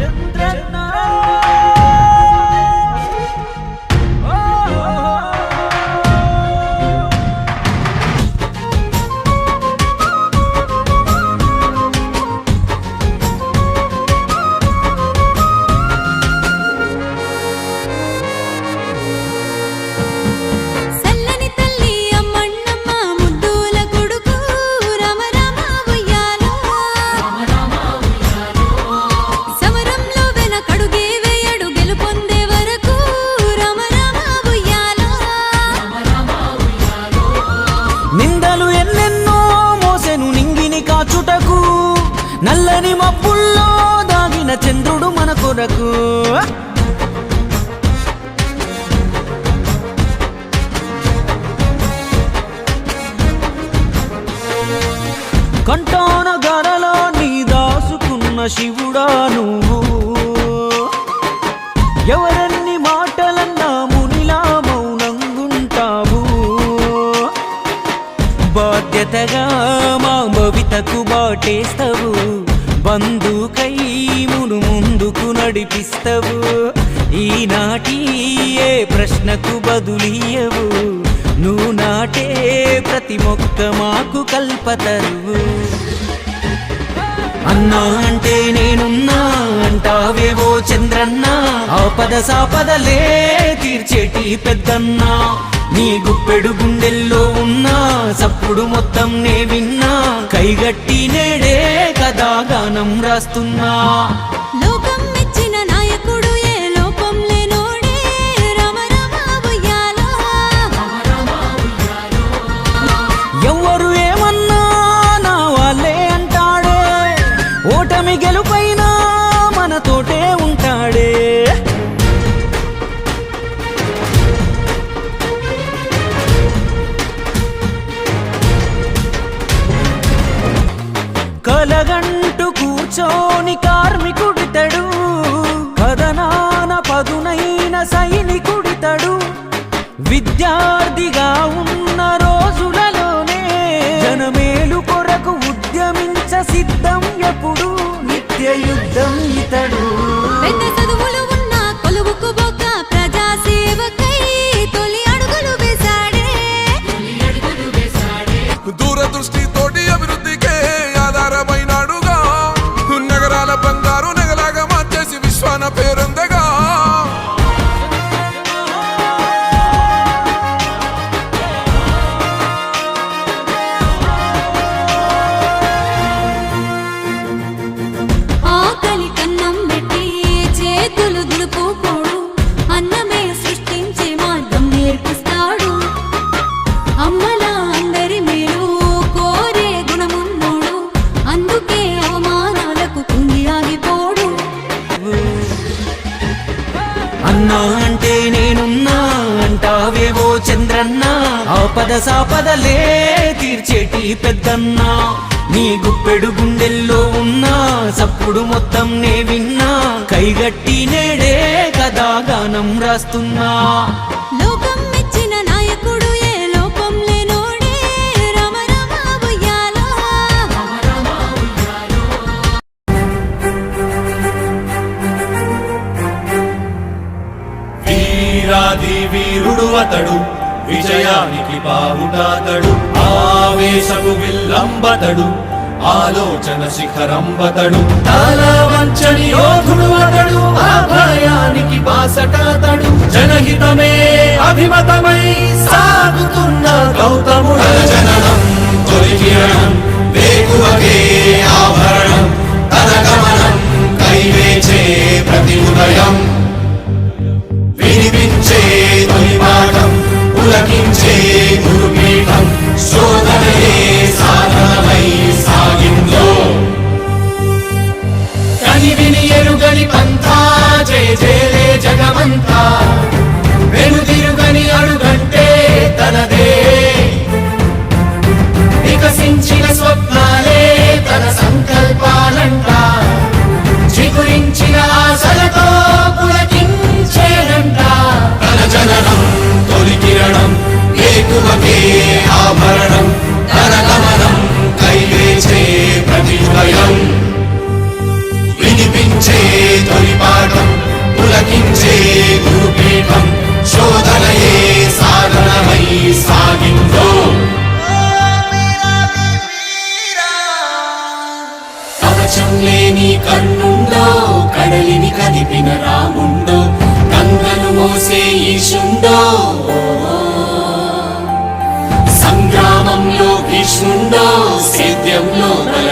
చంద్రన్న భవితకు బాటేస్తావు. బంధుకై మును ముందుకు నడిపిస్తావు. ఈనాటి ఏ ప్రశ్నకు బదులీయవు నువ్వు నాటే ప్రతి మొక్క మాకు కల్పతరువు. అన్నా అంటే నేనున్నా అంటావేవో చంద్రన్న. ఆపద సాపదలే తీర్చేటి పెద్దన్నా. నీ గుప్పెడు గుండెల్లో ఉన్నా సప్పుడు మొత్తం నే విన్నా కైగట్టి నేడే కదా గానం రాస్తున్నా. కూర్చోని కార్మికుడితడు. కథనాన పదునైన సైనికుడితడు. విద్యార్థిగా ఉన్న రోజులలోనే జనమేలు కొరకు ఉద్యమించ సిద్ధం ఎప్పుడు? నిత్య యుద్ధం ఇతడు. సాపదలే తీర్చేటి పెద్దన్నా. నీ గుప్పెడు గుండెల్లో ఉన్నా సప్పుడు మొత్తం నే విన్నా. కైగట్టి నేడే కదా గానం రాస్తున్నా. లోకం మెచ్చిన నాయకుడు ఏ లోపం లేనోడే? రమ రమ ఉయ్యాలో. వీరాది వీరుడు అతడు. విజయానికి బావుటాతడు ఆవేశపు విల్లంబతడు. ఆలోచన శిఖరంబతడు. తల వంచని యోధుడు అతడు. ఆ భయానికి బాసటాతడు. జనహితమే అభిమతమై సాగుతున్న గౌతముడు. గురుపీఠం శోధనయే సాధనమై సాగిందో. కవచం లేని కన్నుండో కడలిని కదిపిన రాముండో గంగను మోసే ఈశుండో. సంగ్రామంలో భీష్ముండో సేద్యంలో బల